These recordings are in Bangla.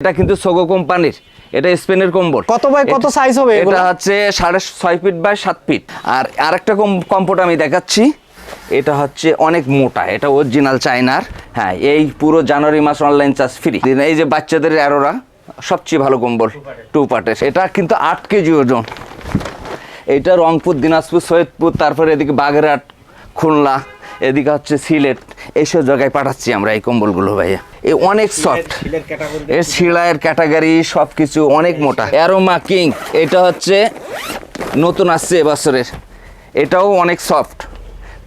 এটা কিন্তু সোগো কোম্পানির এটা স্পেনের কম্বল। কত বাই কত সাইজ হবে এটা হচ্ছে সাড়ে ছয় ফিট বাই সাত ফিট আর আরেকটা কম্পোর্ট আমি দেখাচ্ছি এটা হচ্ছে অনেক মোটা এটা অরিজিনাল চাইনার হ্যাঁ এই পুরো জানুয়ারি মাস অনলাইন চার্জ ফ্রি এই যে বাচ্চাদের অ্যারোরা সবচেয়ে ভালো কম্বল টু পার্টের এটা কিন্তু আট কেজি ওজন। এটা রংপুর দিনাজপুর সৈয়দপুর তারপরে এদিকে বাগেরহাট খুলনা এদিকে হচ্ছে সিলেট এইসব জায়গায় পাঠাচ্ছি আমরা এই কম্বলগুলো ভাইয়া। এ অনেক সফট এর শিলায়ের ক্যাটাগরি সব কিছু অনেক মোটা। অ্যারোমা কিং এটা হচ্ছে নতুন আসছে এবছরের এটাও অনেক সফট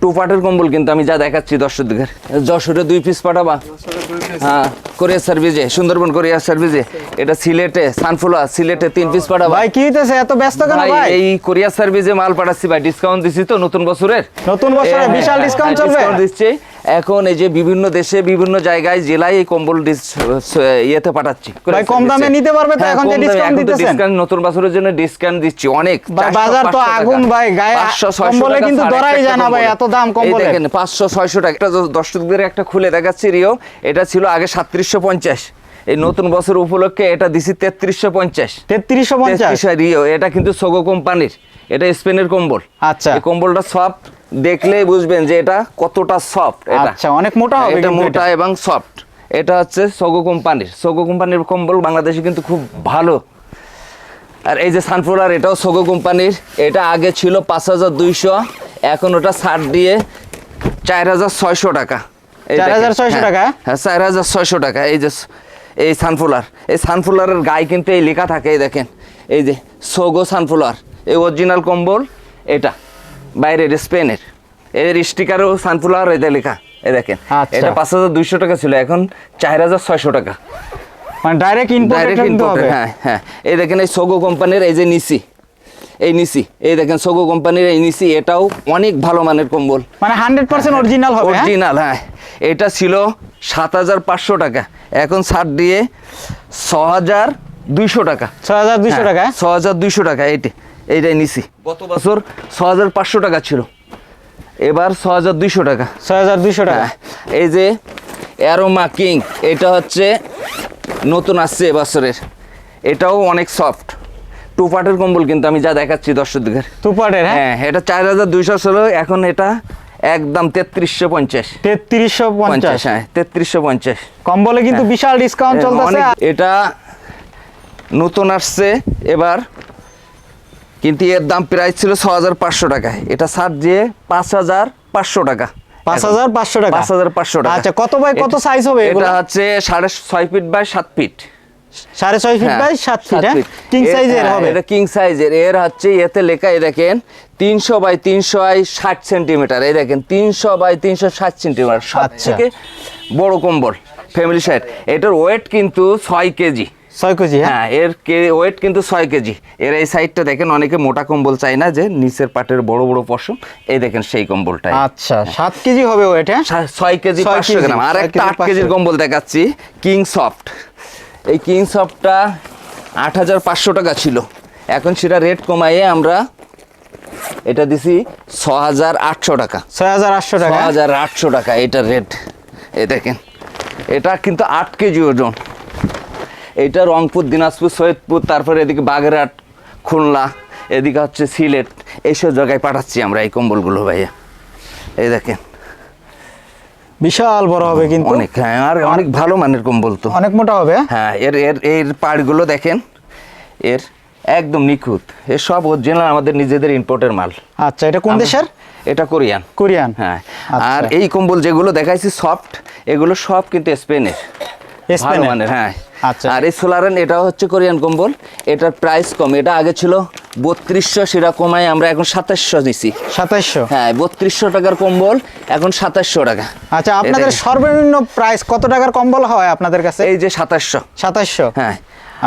টু পার্টের কম্বল কিন্তু আমি যা দেখাচ্ছি দর্শকদের। যশোরে দুই পিস পাঠাবা? হ্যাঁ কোরিয়ার সার্ভিসে সুন্দরবন কোরিয়ার সার্ভিসে এটা সিলেটে সানফুলা সিলেটে তিন পিস পাঠাবা। ভাই কি হইতেছে? এত ব্যস্ত কেন ভাই এই কোরিয়ার সার্ভিসে মাল পাঠাচ্ছি ভাই ডিসকাউন্ট দিছি তো নতুন বছরের। নতুন বছরে হ্যাঁ, বিশাল ডিসকাউন্ট হ্যাঁ, চলবে? ডিসকাউন্ট দিচ্ছে। এখন এই যে বিভিন্ন দেশে বিভিন্ন জায়গায় জেলায় এই কম্বল ইয়েতে পাঠাচ্ছি। ভাই, কম দামে নিতে পারবে তো হ্যাঁ, এখন যে তো দিতেছেন? discount নতুন বছরের জন্য ডিসকাউন্ট দিচ্ছি। অনেক বাজার তো আগুন ভাই, গায়ে 500, 600 কম্বলে কিন্তু ছাড় ধরাই একটা যায় না ভাই, এত দাম এই কম্বলের। দেখেন পাঁচশো ছয়শো টাকা। একটা দর্শকদের একটা খুলে দেখাচ্ছি রিও। এটা ছিল আগে সাতত্রিশশো পঞ্চাশ। এই নতুন বছর উপলক্ষে এটা দিছি তেত্রিশশো পঞ্চাশ। তেত্রিশশো পঞ্চাশ? রিও। এটা কিন্তু সোগো কোম্পানির। এটা স্পেনের কম্বল। আচ্ছা। এই কম্বলটা সফট দেখলেই বুঝবেন যে এটা কতটা সফট আচ্ছা, অনেক মোটা হবে এটা মোটা এবং সফট এটা হচ্ছে সোগো কোম্পানির। সোগো কোম্পানির কম্বল বাংলাদেশে কিন্তু খুব ভালো। আর এই যে সানফ্লাওয়ার এটাও সোগো কোম্পানির। এটা আগে ছিল পাঁচ হাজার দুইশো এখন ওটা ছাড় দিয়ে চার হাজার ছয়শো টাকা। এই দেখেন। 4,600 হ্যাঁ, টাকা? হ্যাঁ চার হাজার ছয়শো টাকা। এই যে এই সানফুলার এই সানফুলারের গায়ে কিন্তু এই লেখা থাকে এই দেখেন। এই যে সোগো সানফুলার এই অরিজিনাল কম্বল এটা। বাইরের স্পেনের। এর স্টিকারও সানফুলার এতে লেখা এ দেখেন আচ্ছা। এটা পাঁচ হাজার দুইশো টাকা ছিল এখন চার হাজার ছয়শো টাকা। মানে ডাইরেক্ট ইম্পোর্টেড ডাইরেক্ট কিন্তু হবে? হ্যাঁ হ্যাঁ। এই দেখেন এই সোগো কোম্পানির এই যে নিসি এই নিসি এই দেখেন সোগো কোম্পানির এই নিসি এটাও অনেক ভালো মানের কম্বল। মানে হান্ড্রেড পার্সেন্ট অরিজিনাল হবে হ্যাঁ? অরিজিনাল হ্যাঁ। এটা ছিল সাত হাজার পাঁচশো টাকা এখন ছাড় দিয়ে ছ হাজার দুইশো টাকা। ছ হাজার দুইশো হ্যাঁ, টাকা? ছ হাজার দুইশো টাকা এইটা। এইটাই নিছি। গত বছর? ছ হাজার পাঁচশো টাকা ছিল। এবার ছ হাজার দুইশো টাকা। ছ হাজার দুইশো টাকা? হ্যাঁ, এই যে অ্যারোমা কিং এটা হচ্ছে নতুন আসছে এবছরের। এটাও অনেক সফট টু পার্টের কম্বল কিন্তু আমি যা দেখাচ্ছি দর্শকদের। টুপাটের হ্যাঁ? হ্যাঁ এটা চার হাজার দুইশো ছিল এখন এটা একদম তেত্রিশশো পঞ্চাশ। তেত্রিশশো পঞ্চাশ? হ্যাঁ তেত্রিশশো পঞ্চাশ। কম্বলে কিন্তু বিশাল ডিসকাউন্ট চলতেছে। এটা নতুন আসছে এবার কিন্তু এর দাম প্রাইস ছিল ছ হাজার পাঁচশো টাকা। এটা ছাড় দিয়ে পাঁচ হাজার পাঁচশো টাকা। পাঁচ হাজার পাঁচশো টাকা? পাঁচ হাজার পাঁচশো টাকা। আচ্ছা কত বাই কত সাইজ হবে এটা হচ্ছে সাড়ে ছয় ফিট বাই সাত ফিট সাড়ে ছয় ফিট বাই সাত ফিট হ্যাঁ? কিং সাইজের হ্যাঁ, হবে। এটা কিং সাইজের এর। হচ্ছে এতে লেখা এই দেখেন তিনশো বাই তিনশো ষাট সেন্টিমিটার এই দেখেন তিনশো বাই তিনশো ষাট সেন্টিমিটার সব আচ্ছা। থেকে বড় কম্বল ফ্যামিলি সাইড এটার ওয়েট কিন্তু ছয় কেজি। ছয় কেজি হ্যাঁ? হ্যাঁ এর ওয়েট কিন্তু ছয় কেজি। এর এই সাইডটা দেখেন অনেকে মোটা কম্বল চাই না যে নিচের পাটের বড় বড় পশম এই দেখেন সেই কম্বলটা আচ্ছা সাত কেজি হবে ওয়েট হ্যাঁ? ছয় কেজি পাঁচশো গ্রাম। আর একটা আট কেজির কম্বল দেখাচ্ছি কিং সফট এই কিং সফটটা আট হাজার পাঁচশো টাকা ছিল। এখন সেটা রেট কমাইয়ে আমরা এটা দিছি ছ হাজার আটশো টাকা। ছয় হাজার আটশো টাকা। হাজার আটশো টাকা এটার রেট এই দেখেন এটা কিন্তু আট কেজি ওজন। এটা রংপুর দিনাজপুর সৈয়দপুর তারপরে এদিকে বাগেরহাট খুলনা এদিকে হচ্ছে সিলেট এইসব জায়গায় পাঠাচ্ছি আমরা এই কম্বলগুলো ভাইয়া। এই দেখেন। বিশাল বড় হবে কিন্তু। অনেক হ্যাঁ আর অনেক ভালো মানের কম্বল তো। অনেক মোটা হবে? হ্যাঁ এর এর এর পাড়গুলো দেখেন। এর একদম নিখুঁত। এর সব অরিজিনাল আমাদের নিজেদের ইম্পোর্টের মাল। আচ্ছা এটা কোন দেশের? এটা কোরিয়ান। কোরিয়ান। হ্যাঁ আচ্ছা। আর এই কম্বল যেগুলো দেখাইছি সফট এগুলো সব কিন্তু স্পেনের। ভালো? মানের হ্যাঁ। আচ্ছা। আর এই সোলারেন এটাও হচ্ছে কোরিয়ান কম্বল। এটার প্রাইস কম। এটা আগে ছিল বত্রিশশো সেটা কমায় আমরা এখন সাতাশশো দিছি সাতাইশশো হ্যাঁ বত্রিশশো টাকার কম্বল এখন সাতাশশো টাকা। আচ্ছা আপনাদের সর্বনিম্ন প্রাইস কত টাকার কম্বল হয় আপনাদের কাছে? এই যে সাতাশশো। সাতাইশশো হ্যাঁ।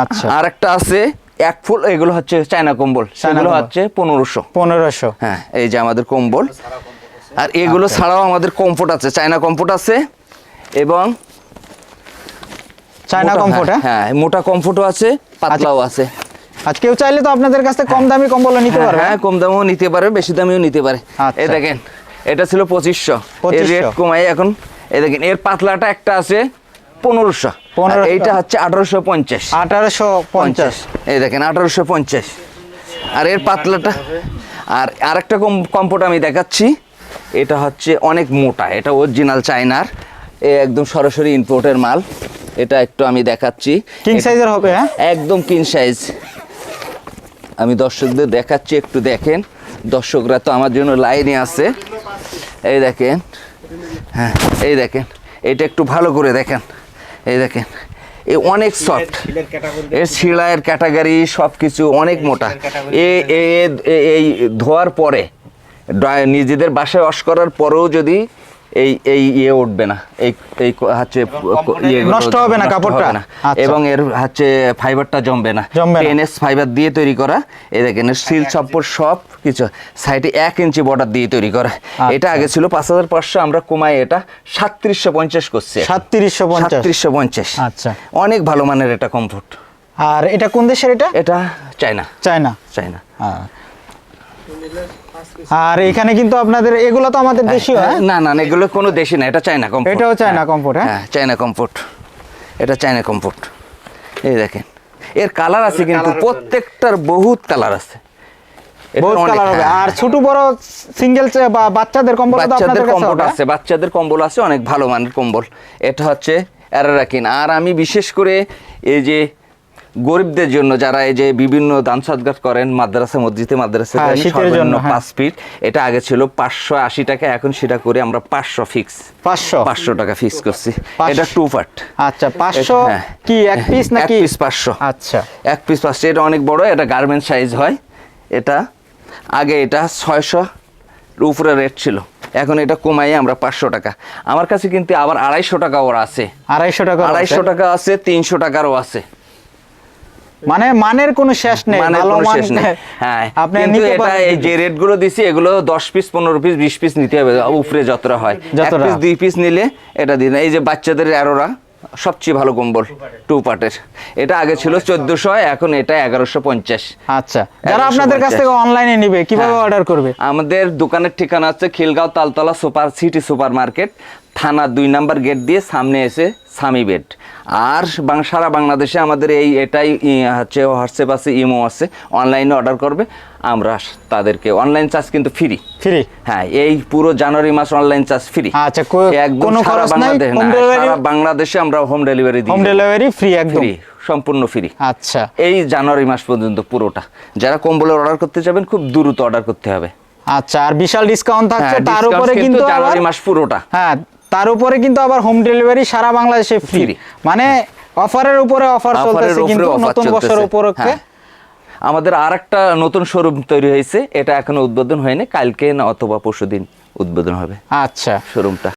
আচ্ছা। আর একটা আছে এক ফুল এগুলো হচ্ছে চায়না কম্বল। সেগুলো হচ্ছে পনেরোশো। পনেরোশো। হ্যাঁ এই যে আমাদের কম্বল। আর এগুলো ছাড়াও আমাদের কমফোর্ট আছে চায়না কমফোর্ট আছে। এবং চায়না কমফোর্ট হ্যাঁ? হ্যাঁ মোটা কমফোর্টও আছে পাতলাও আছে। আজ কেউ চাইলে তো আপনাদের কাছ থেকে কম দামি কম্বল নিতে হ্যাঁ, পারবে। হ্যাঁ কম দামেও নিতে পারে বেশি দামেও নিতে পারে। আচ্ছা। এই দেখেন এটা ছিল পঁচিশশো। এর রেট কমাই এখন। এই দেখেন এর পাতলাটা একটা আছে পনেরোশো। 1500 এইটা হচ্ছে আঠারোশো পঞ্চাশ। আঠারোশো পঞ্চাশ। এই দেখেন আঠারোশো পঞ্চাশ। আর এর পাতলাটা আর আরেকটা কম কম্পোট আমি দেখাচ্ছি এটা হচ্ছে অনেক মোটা এটা অরিজিনাল চায়নার। এ একদম সরাসরি ইম্পোর্টের মাল। এটা একটু আমি দেখাচ্ছি। কিং সাইজের হবে হ্যাঁ? একদম কিন সাইজ আমি দর্শকদের দেখাচ্ছি একটু দেখেন। দর্শকরা তো আমার জন্য লাইনে আছে। এই দেখেন। হ্যাঁ এই দেখেন। এটা একটু ভালো করে দেখেন। এই দেখেন। এই অনেক সফট এর শিলায়ের ক্যাটাগরি সব কিছু অনেক মোটা। এ এ- এ- এই ধোয়ার পরে ড্রাই- নিজেদের বাসায় ওয়াশ করার পরেও যদি এই এই ইয়ে উঠবে না। এই এই হচ্ছে ইয়েগুলো নষ্ট হবে না কাপড়টা? না। আচ্ছা। এবং এর হচ্ছে ফাইবারটা জমবে না। টেনএস ফাইবার দিয়ে তৈরি করা। এই দেখেন সিল চপ্পর সব কিছু সাইডে এক ইঞ্চি বর্ডার দিয়ে তৈরি করা। আচ্ছা। এটা আগে ছিল পাঁচ হাজার পাঁচশো আমরা কমাই এটা। সাতত্রিশশো পঞ্চাশ করছি সাতত্রিশশো সাতত্রিশশো পঞ্চাশ। আচ্ছা। অনেক ভালো মানের এটা কমফোর্ট আর এটা কোন দেশের এটা? এটা চায়না। চায়না। চায়না। হ্যাঁ। আর এখানে কিন্তু আপনাদের এগুলো তো আমাদের দেশীয়। হ্যাঁ না না না, এগুলো কোনো দেশি না এটা চায়না কমফোর্ট এটাও চায়না হ্যাঁ? হ্যাঁ? চায়না কমফোর্ট এটা চায়না কমফোর্ট এই দেখেন এর কালার আছে কিন্তু প্রত্যেকটার বহুত কালার আছে। বহুত কালার হবে। হ্যাঁ, আর ছোট বড় সিঙ্গেল বা বাচ্চাদের কম্বল বাচ্চাদের আপনাদের কাছে কম্বল আছে বাচ্চাদের কম্বল আছে অনেক ভালো মানের কম্বল। এটা হচ্ছে অ্যারারাকিন। আর আমি বিশেষ করে এই যে গরিবদের জন্য যারা এই যে বিভিন্ন দান সদগাত করেন মাদ্রাসা মসজিদে মাদ্রাসা হ্যাঁ, শীতের জন্য, হ্যাঁ। পাঁচ ফিট এটা আগে ছিল পাঁচশো আশি টাকা এখন সেটা করে আমরা পাঁচশো ফিক্স পাঁচশো? পাঁচশো টাকা ফিক্স করছি। এটা টু পার্ট আচ্ছা পাঁচশো হ্যাঁ। কি এক পিস এক নাকি পিস পাঁচশো। আচ্ছা। এক পিস পাঁচশো। এটা অনেক বড় এটা গার্মেন্ট সাইজ হয়। এটা আগে এটা ছয়শো উপরে রেট ছিল। এখন এটা কমাই আমরা পাঁচশো টাকা। আমার কাছে কিন্তু আবার আড়াইশো টাকা ওর আছে। আড়াইশো টাকা আড়াইশো টাকা আছে তিনশো টাকারও আছে। মানে মানের কোনো শেষ নেই ভালো কোনো মান শেষ নেই। হ্যাঁ। আপনি কিন্তু নিতে এটা এই যে রেটগুলো দিছি এগুলো দশ পিস পনেরো পিস বিশ পিস নিতে হবে উপরে যতটা হয়। এক পিস দুই পিস নিলে এটা দিন। এই যে বাচ্চাদের অ্যারোরা সবচেয়ে ভালো কম্বল টু পার্টের এটা আগে ছিল চোদ্দশো এখন এটা এগারোশো পঞ্চাশ। আচ্ছা। যারা আপনাদের কাছ থেকে অনলাইনে নিবে কীভাবে হ্যাঁ। অর্ডার করবে? আমাদের দোকানের ঠিকানা হচ্ছে Khilgaon Taltola super city super market থানা দুই নাম্বার গেট দিয়ে সামনে এসে সামি বেড। আর সারা বাংলাদেশে আমাদের এই এটাই হচ্ছে হোয়াটসঅ্যাপ আছে ইমো আছে অনলাইনে অর্ডার করবে আমরা তাদেরকে অনলাইন চার্জ কিন্তু ফ্রি। ফ্রি? হ্যাঁ এই পুরো জানুয়ারি মাস অনলাইন চার্জ ফ্রি। আচ্ছা, একদম কোনো সারা খরচ নাই, বাংলাদেশ? সারা বাংলাদেশে আমরা হোম ডেলিভারি দিই হোম ডেলিভারি ফ্রি একদম। ফ্রি সম্পূর্ণ ফ্রি আচ্ছা। এই জানুয়ারি মাস পর্যন্ত পুরোটা। যারা কম্বলের অর্ডার করতে যাবেন খুব দ্রুত অর্ডার করতে হবে। আচ্ছা আর বিশাল ডিসকাউন্ট থাকছে হ্যাঁ, তার উপরে কিন্তু জানুয়ারি মাস পুরোটা। হ্যাঁ তার উপরে কিন্তু আবার হোম ডেলিভারি সারা বাংলাদেশে ফ্রি মানে অফারের উপরে অফার চলতেছে কিন্তু নতুন বছর উপরে উপলক্ষে হ্যাঁ। আমাদের আর একটা নতুন শোরুম তৈরি হয়েছে। এটা এখনও উদ্বোধন হয়নি। কালকে না অথবা পরশুদিন উদ্বোধন হবে আচ্ছা। শোরুমটা